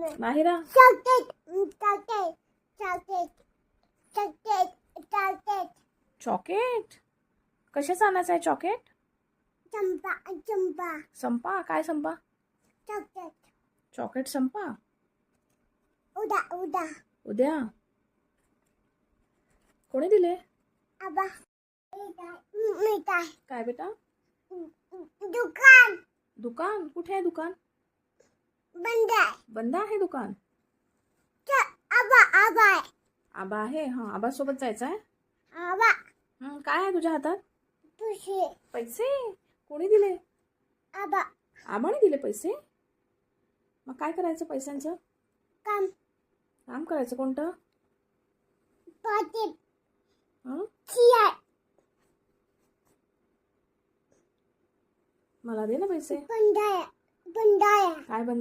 Mahira? Chocolate chocolate chocolate chocolate chocolate chocolate? कशाचा आणायचं आहे चॉकेट? चंपा चंपा संपा. काय संपा? चॉकलेट चॉकेट संपा. उद्या. उद्या उद्या कोणी दिले? आबा मिठाई मिठाई काय बेटा? दुकान दुकान. कुठे आहे दुकान? बंद आहे. बंद आहे दुकान? आबा आबा आहे. आबा आहे? हां आबासोबत जायचं आहे? आबा. हं, काय आहे तुझ्या हातात? तुझे पैसे? कोणी दिले? आबा. आबाने दिले पैसे? मग काय करायचं पैशांचं? काम. काम करायचं कोणतं? हं? मला दे ना पैसे. बंद